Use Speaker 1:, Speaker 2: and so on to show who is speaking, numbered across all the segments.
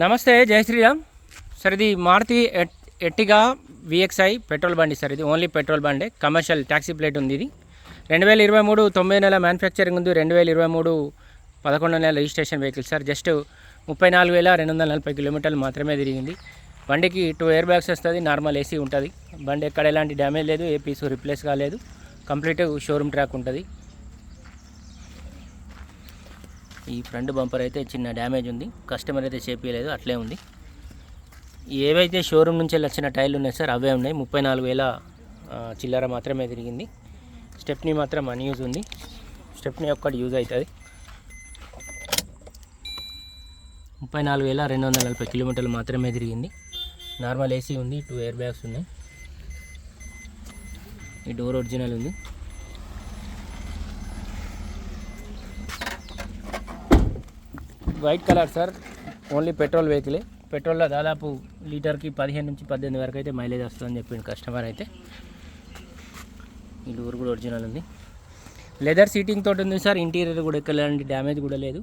Speaker 1: నమస్తే జై శ్రీరామ్. సార్ ఇది మారుతి ఎట్ ఎట్టిగా విఎక్స్ఐ పెట్రోల్ బండి సార్ ఇది ఓన్లీ పెట్రోల్ బండి కమర్షియల్ ట్యాక్సీ ప్లేట్ ఉంది ఇది. రెండు వేల ఇరవై మూడు తొమ్మిది నెల మ్యానుఫ్యాక్చరింగ్ ఉంది రెండు వేల ఇరవై మూడు పదకొండు నెల రిజిస్ట్రేషన్ వెహికల్ సార్ జస్ట్ ముప్పై నాలుగు వేల రెండు వందల నలభై కిలోమీటర్లు మాత్రమే తిరిగింది. బండికి టూ ఎయిర్ బ్యాగ్స్ వస్తుంది నార్మల్ ఏసీ ఉంటుంది. బండి ఎక్కడ ఎలాంటి డ్యామేజ్ లేదు ఏ పీసు రిప్లేస్ కాలేదు. కంప్లీట్ షోరూమ్ ట్రాక్ ఉంటుంది. ఈ ఫ్రంట్ బంపర్ అయితే చిన్న డ్యామేజ్ ఉంది. కస్టమర్ అయితే చేపించలేదు అట్లే ఉంది. ఏవైతే షోరూమ్ నుంచి వచ్చిన టైర్లు ఉన్నాయి సార్ అవే ఉన్నాయి. ముప్పై నాలుగు వేల చిల్లర మాత్రమే తిరిగింది. స్టెప్ని మాత్రం అన్యూజ్ ఉంది. స్టెప్ని ఒక్కటి యూజ్ అవుతుంది. ముప్పై నాలుగు వేల రెండు వందల నలభై కిలోమీటర్లు మాత్రమే తిరిగింది. నార్మల్ ఏసీ ఉంది టూ ఎయిర్ బ్యాగ్స్ ఉన్నాయి. ఈ డోర్ ఒరిజినల్ ఉంది. White colour sir only petrol వెహికలే. పెట్రోల్లో దాదాపు లీటర్కి పదిహేను నుంచి పద్దెనిమిది వరకు అయితే మైలేజ్ వస్తుందని చెప్పిండు కస్టమర్ అయితే. ఈ డోర్ కూడా ఒరిజినల్ ఉంది. లెదర్ సీటింగ్ తోటి ఉంది సార్ ఇంటీరియర్ కూడా ఎక్కడ డ్యామేజ్ కూడా లేదు.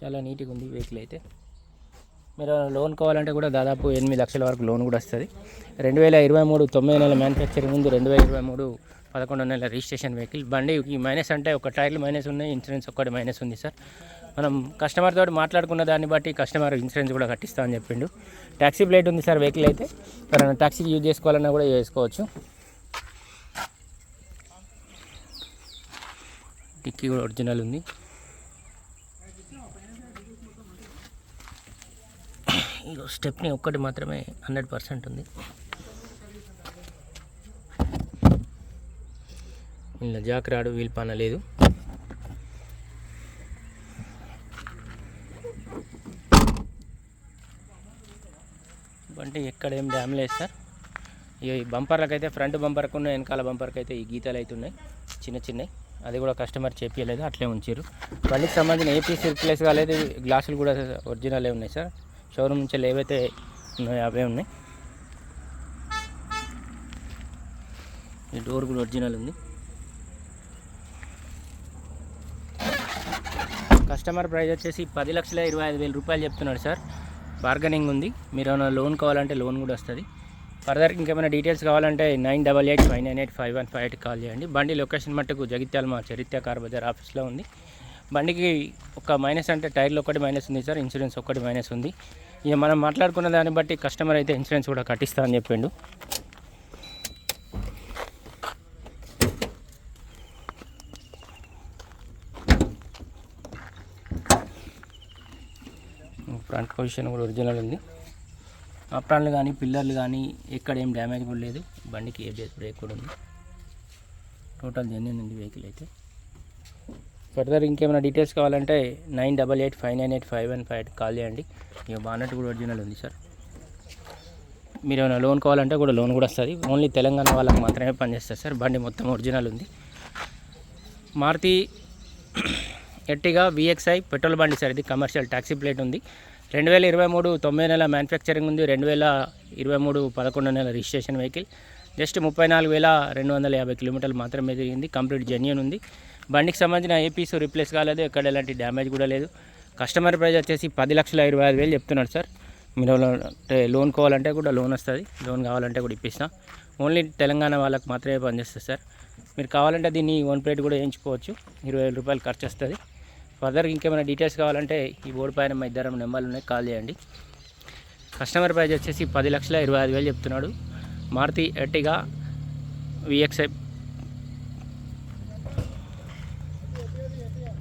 Speaker 1: చాలా నీట్గా ఉంది వెహికల్ అయితే. మీరు లోన్ కావాలంటే కూడా దాదాపు ఎనిమిది లక్షల వరకు లోన్ కూడా వస్తుంది. రెండు వేల ఇరవై మూడు తొమ్మిది నెలల మ్యానుఫ్యాక్చరింగ్ ఉంది రెండు వేల ఇరవై మూడు పదకొండు నెలల రిజిస్ట్రేషన్ వెహికల్. బండి ఈ మైనస్ అంటే ఒక టైర్లు మైనస్ ఉన్నాయి ఇన్సూరెన్స్ ఒక్కటి మైనస్ ఉంది సార్. మనం కస్టమర్ తోటి మాట్లాడుకున్న దాన్ని బట్టి కస్టమర్ ఇన్సూరెన్స్ కూడా కట్టిస్తా అని చెప్పిండు. ట్యాక్సీ ప్లేట్ ఉంది సార్ వెహికల్ అయితే. ఎవరైనా ట్యాక్సీకి యూజ్ చేసుకోవాలన్నా కూడా చేసుకోవచ్చు. టిక్కీ కూడా ఒరిజినల్ ఉంది. ఇది స్టెప్ని ఒక్కటి మాత్రమే హండ్రెడ్ పర్సెంట్ ఉంది. ఇలా జాక్ రాడు వీల్ పాన లేదు. అంటే ఎక్కడ ఏం డ్యామ్ లేదు సార్. ఈ బంపర్లకు అయితే ఫ్రంట్ బంపర్కు ఉన్న వెనకాల బంపర్కి అయితే ఈ గీతలు అయితే ఉన్నాయి. చిన్న చిన్నవి అది కూడా కస్టమర్ చెప్పలేదు అట్లే ఉంచారు బండికి సంబంధించిన ఏపీసీ రిప్లేస్ కాలేదు గ్లాసులు కూడా ఒరిజినలే ఉన్నాయి సార్. షోరూమ్ నుంచి ఏవైతే ఉన్నాయో అవే ఉన్నాయి. ఈ డోర్ కూడా ఒరిజినల్ ఉంది. కస్టమర్ ప్రైస్ వచ్చేసి పది లక్షల ఇరవై ఐదు వేల రూపాయలు చెప్తున్నాడు సార్. బార్గెనింగ్ ఉంది. మీరు ఏమైనా లోన్ కావాలంటే లోన్ కూడా వస్తుంది. ఫర్దర్ ఇంకేమైనా డీటెయిల్స్ కావాలంటే nine double eight five nine eight five one five eight call చేయండి. బండి లొకేషన్ మట్టుకు జగిత్యాల మా చరిత్ర కార్ బజార్ ఆఫీస్లో ఉంది. బండికి ఒక మైనస్ అంటే టైర్లు ఒకటి మైనస్ ఉంది సార్. ఇన్సూరెన్స్ ఒకటి మైనస్ ఉంది. ఇక మనం మాట్లాడుకున్న దాన్ని బట్టి కస్టమర్ అయితే ఇన్సూరెన్స్ కూడా కట్టిస్తా అని చెప్పిండు. ఫ్రంట్ పొజిషన్ కూడా ఒరిజినల్ ఉంది. అప్రాన్లు కానీ పిల్లర్లు కానీ ఎక్కడ ఏం డ్యామేజ్ కూడా లేదు. బండికి ఏబిఎస్ బ్రేక్ కూడా ఉంది. టోటల్ జెన్యున్ ఉంది వెహికల్ అయితే. ఫర్దర్ ఇంకేమైనా డీటెయిల్స్ కావాలంటే nine double eight five nine eight five one five call చేయండి. ఇక బానట్ కూడా ఒరిజినల్ ఉంది సార్. మీరు ఏమైనా లోన్ కావాలంటే కూడా లోన్ కూడా వస్తుంది. ఓన్లీ తెలంగాణ వాళ్ళకి మాత్రమే పనిచేస్తుంది సార్. బండి మొత్తం ఒరిజినల్ ఉంది. మారుతి ఎట్టిగా విఎక్స్ఐ పెట్రోల్ బండి సార్. ఇది కమర్షియల్ ట్యాక్సీ ప్లేట్ ఉంది. రెండు వేల ఇరవై మూడు తొమ్మిది నెల మ్యానుఫ్యాక్చరింగ్ ఉంది రెండు వేల ఇరవై మూడు పదకొండు నెల రిజిస్ట్రేషన్ వెహికల్. జస్ట్ ముప్పై నాలుగు వేల రెండు వందల యాభై కిలోమీటర్లు మాత్రమే తిరిగింది కంప్లీట్ జెన్యున్ ఉంది. బండికి సంబంధించిన ఏపీస్ రిప్లేస్ కాలేదు ఎక్కడ ఎలాంటి డ్యామేజ్ కూడా లేదు. కస్టమర్ ప్రైస్ వచ్చేసి పది లక్షల ఇరవై ఐదు వేలు చెప్తున్నాడు సార్. మీరు అంటే లోన్ కావాలంటే కూడా లోన్ వస్తుంది లోన్ కావాలంటే కూడా ఇప్పిస్తాం. ఓన్లీ తెలంగాణ వాళ్ళకి మాత్రమే పనిచేస్తుంది సార్. మీరు కావాలంటే దీన్ని వన్ ప్లేట్ కూడా వేయించుకోవచ్చు ఇరవై వేల రూపాయలు ఖర్చు వస్తుంది. ఫర్దర్ ఇంకేమైనా డీటెయిల్స్ కావాలంటే ఈ బోర్డు పైన మా ఇద్దరం నెంబర్లు ఉన్నాయి కాల్ చేయండి. కస్టమర్ ప్రైజ్ వచ్చేసి పది లక్షల ఇరవై ఐదు వేలు చెప్తున్నాడు. Maruti Ertiga VXi